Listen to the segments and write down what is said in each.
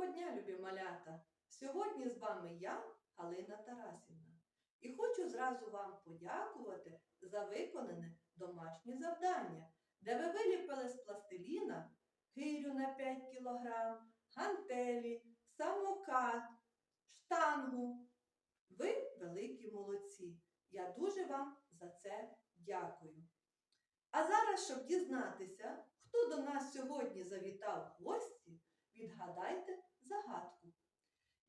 Доброго дня, любі малята! Сьогодні з вами я, Галина Тарасівна, і хочу зразу вам подякувати за виконане домашнє завдання, де ви виліпили з пластиліна гирю на 5 кг, гантелі, самокат, штангу. Ви великі молодці. Я дуже вам за це дякую. А зараз, щоб дізнатися, хто до нас сьогодні завітав в гості, відгадайте загадку.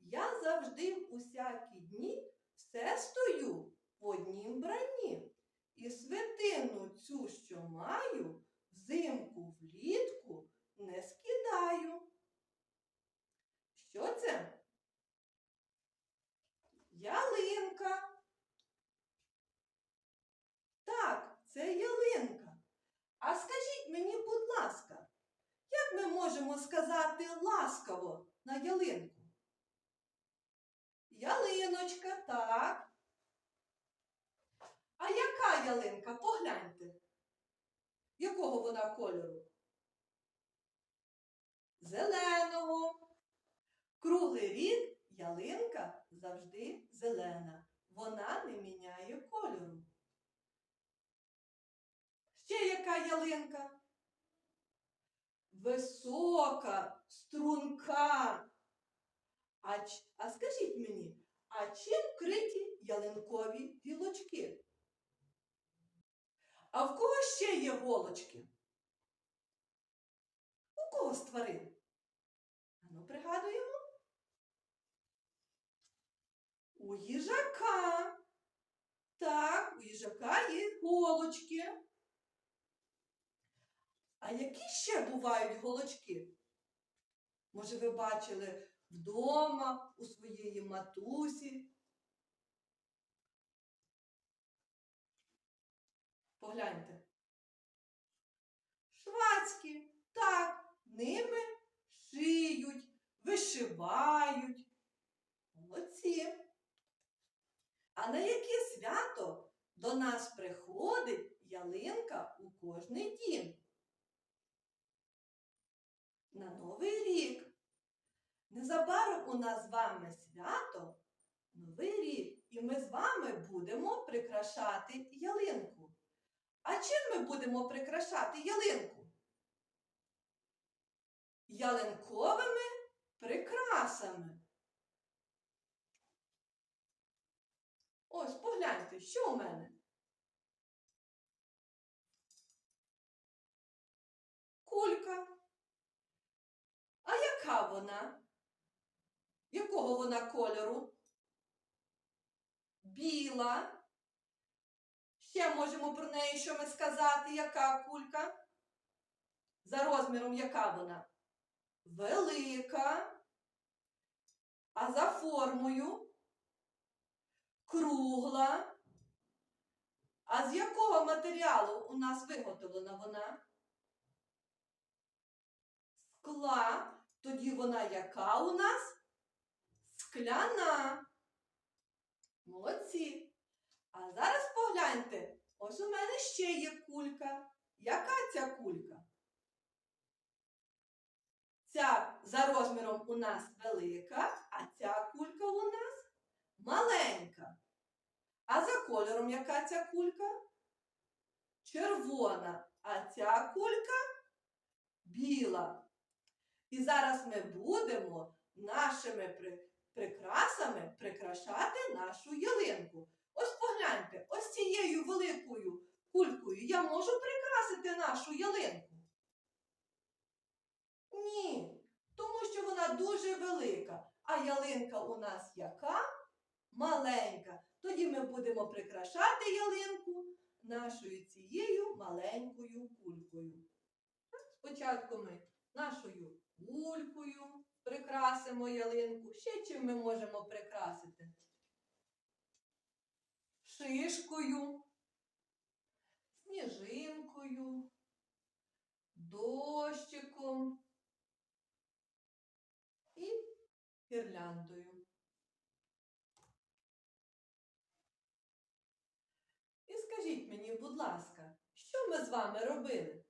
Я завжди в усякі дні все стою в однім бранні. І свитину цю, що маю, взимку влітку не скидаю. Що це? Ялинка. Так, це ялинка. А скажіть мені, будь ласка, можемо сказати ласкаво на ялинку? Ялиночка, так. А яка ялинка? Погляньте. Якого вона кольору? Зеленого. Круглий рік ялинка завжди зелена. Вона не міняє кольору. Ще яка ялинка? Висока, струнка. А, а скажіть мені, а чим вкриті ялинкові гілочки? А в кого ще є голочки? У кого з тварин? Ану, пригадуємо? У їжака. Так, у їжака є голочки. А які ще бувають голочки? Може, ви бачили вдома у своєї матусі? Погляньте. Швацькі, так, ними шиють, вишивають. Молодці. А на яке свято до нас приходить ялинка у кожний дім? на Новий рік. Незабаром у нас з вами свято, Новий рік, і ми з вами будемо прикрашати ялинку. А чим ми будемо прикрашати ялинку? Ялинковими прикрасами. Ось погляньте, що у мене? Кулька. А яка вона? Якого вона кольору? Біла. Ще можемо про неї що ми сказати, яка кулька? За розміром яка вона? Велика. А за формою? Кругла. А з якого матеріалу у нас виготовлена вона? скла, тоді вона яка у нас? Скляна. Молодці. А зараз погляньте, ось у мене ще є кулька. Яка ця кулька? Ця за розміром у нас велика, а ця кулька у нас маленька. А за кольором яка ця кулька? Червона, а ця кулька біла. І зараз ми будемо нашими прикрасами прикрашати нашу ялинку. Ось погляньте, ось цією великою кулькою я можу прикрасити нашу ялинку? Ні, тому що вона дуже велика, а ялинка у нас яка? Маленька. Тоді ми будемо прикрашати ялинку нашою цією маленькою кулькою. Спочатку ми нашою кулькою прикрасимо ялинку. Ще чим ми можемо прикрасити? Шишкою, сніжинкою, дощиком і гірляндою. І скажіть мені, будь ласка, що ми з вами робили?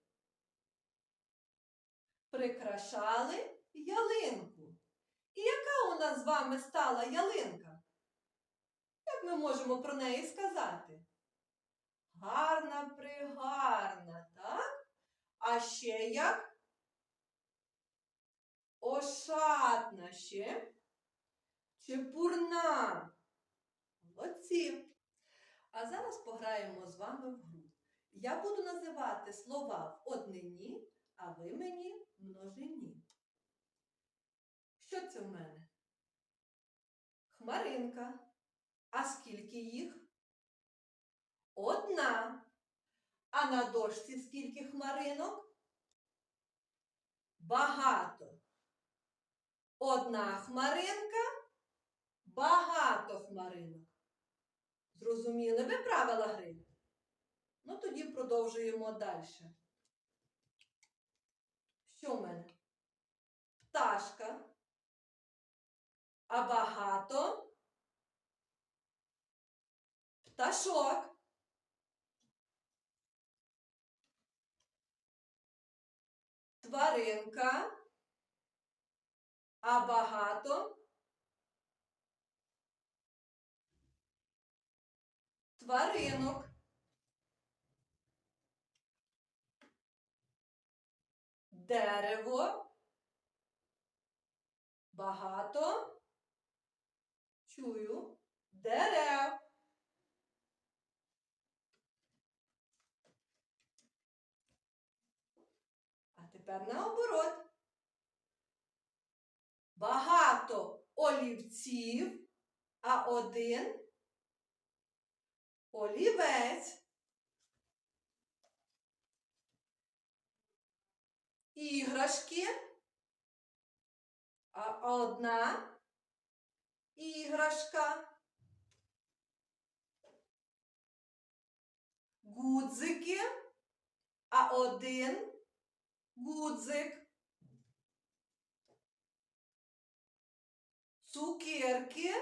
прикрашали ялинку. І яка нас з вами стала ялинка? Як ми можемо про неї сказати? Гарна пригарна, так? А ще як? Ошатна ще. Чепурна. Молодці. А зараз пограємо з вами в гру. Я буду називати слова в однині, а ви мені в множині. Що це в мене? Хмаринка. А скільки їх? Одна. А на дошці скільки хмаринок? Багато. Одна хмаринка, багато хмаринок. Зрозуміли ви правила гри? Ну, тоді продовжуємо далі. Що в мене? Пташка. А багато пташок. Тваринка. А багато тваринок. Дерево. Багато. Чую. Дерев. А тепер наоборот. Багато олівців, а один олівець. Іграшки, а одна іграшка. Гудзики, а один гудзик. Цукерки,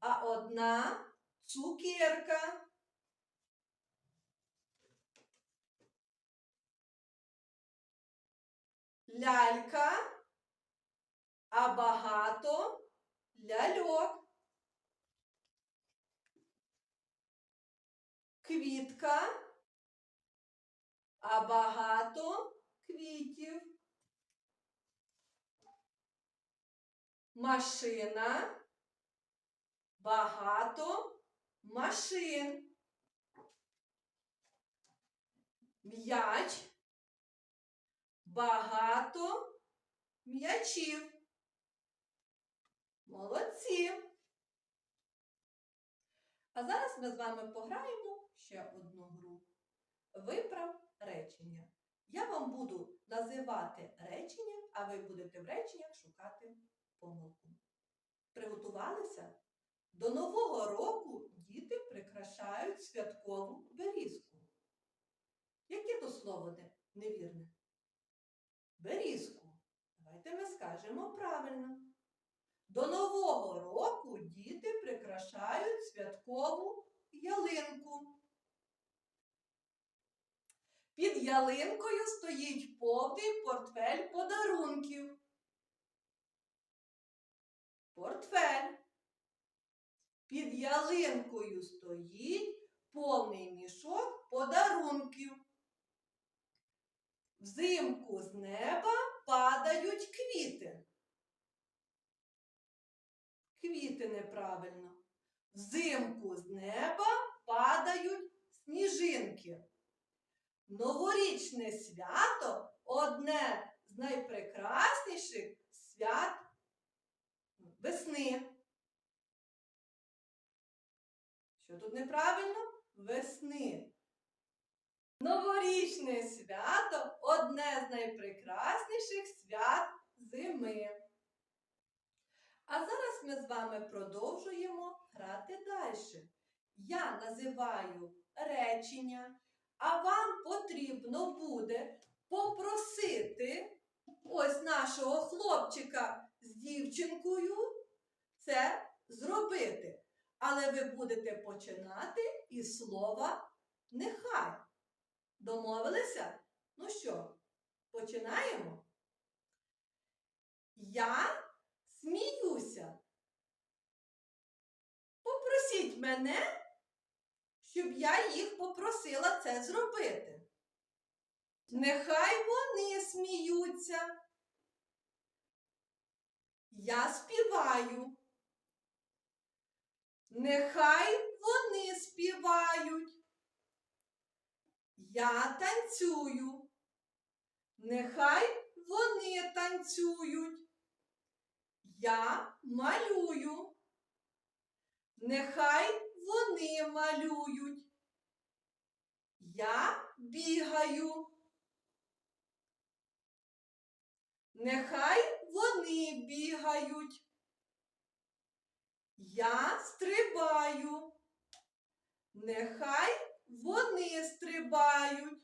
а одна цукерка. Лялька, а багато ляльок. Квітка, а багато квітів. Машина, багато машин. М'яч, багато м'ячів. Молодці. А зараз ми з вами пограємо ще одну гру. Виправ речення. Я вам буду називати речення, а ви будете в реченнях шукати помилку. Приготувалися? До Нового року діти прикрашають святкову берізку. Яке то слово не- невірне? Берізку. Давайте ми скажемо правильно. До Нового року діти прикрашають святкову ялинку. Під ялинкою стоїть повний портфель подарунків. Портфель. Під ялинкою стоїть повний мішок подарунків. Взимку з неба падають квіти. Квіти неправильно. Взимку з неба падають сніжинки. Новорічне свято одне з найпрекрасніших свят весни. Що тут неправильно? Весни. Новорічне свято одне з найпрекрасніших свят зими. Ми з вами продовжуємо грати далі. Я називаю речення, а вам потрібно буде попросити ось нашого хлопчика з дівчинкою це зробити. Але ви будете починати із слова нехай. Домовилися? Ну що, починаємо? Я сміюся. Мене, щоб я їх попросила це зробити. Нехай вони сміються. Я співаю. Нехай вони співають. Я танцюю. Нехай вони танцюють. Я малюю. Нехай вони малюють. Я бігаю. Нехай вони бігають. Я стрибаю. Нехай вони стрибають.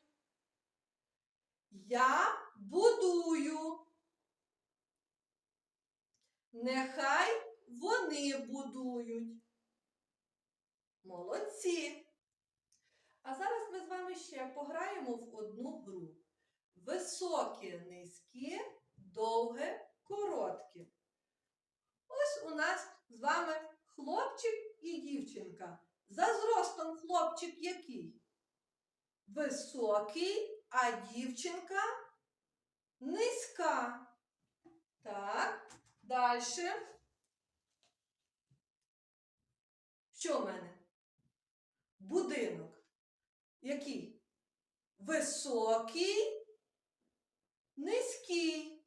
Я будую. Нехай вони будують. Молодці. А зараз ми з вами ще пограємо в одну гру. Високе, низьке, довге, коротке. Ось у нас з вами хлопчик і дівчинка. За зростом хлопчик який? Високий, а дівчинка низька. Так, далі. Що в мене? Будинок. Який? Високий, низький.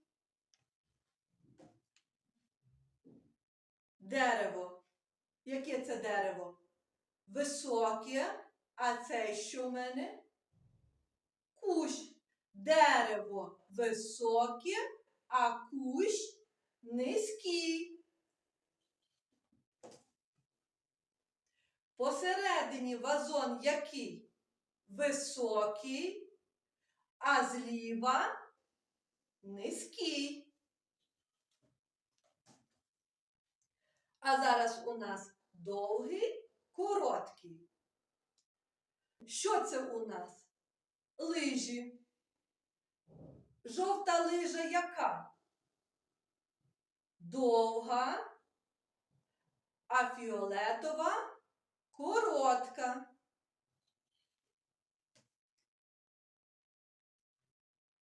Дерево. Яке це дерево? Високе, а це що в мене? Кущ. Дерево високе, а кущ низький. Посередині вазон який? Високий, а зліва низький. А зараз у нас довгий, короткий. Що це у нас? Лижі. Жовта лижа яка? Довга, а фіолетова коротка.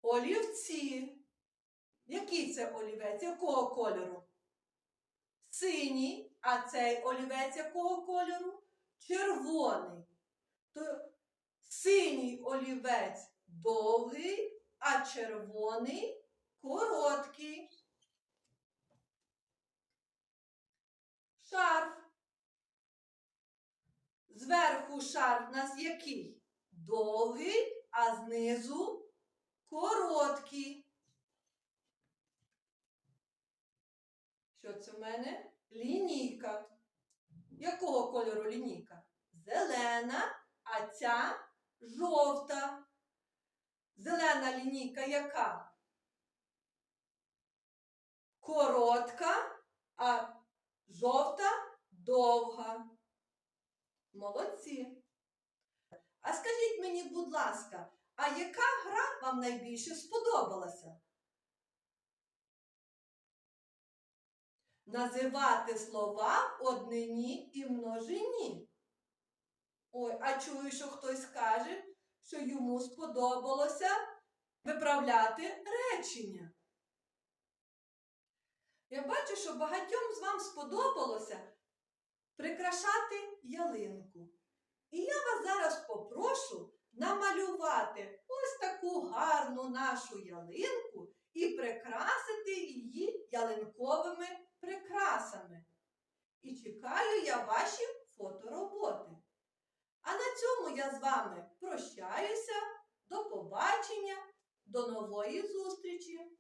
Олівці. Який це олівець? Якого кольору? Синій, а цей олівець якого кольору? Червоний. То синій олівець довгий, а червоний короткий. Шарф. Зверху шарф у нас який? Довгий, а знизу короткий. Що це в мене? Лінійка. Якого кольору лінійка? Зелена, а ця жовта. Зелена лінійка яка? Коротка, а жовта довга. Молодці. А скажіть мені, будь ласка, а яка гра вам найбільше сподобалася? Називати слова однині і множині. Ой, а чую, що хтось каже, що йому сподобалося виправляти речення. Я бачу, що багатьом з вам сподобалося прикрашати ялинку. І я вас зараз попрошу намалювати ось таку гарну нашу ялинку і прикрасити її ялинковими прикрасами. І чекаю я ваші фотороботи. А на цьому я з вами прощаюся. До побачення, до нової зустрічі!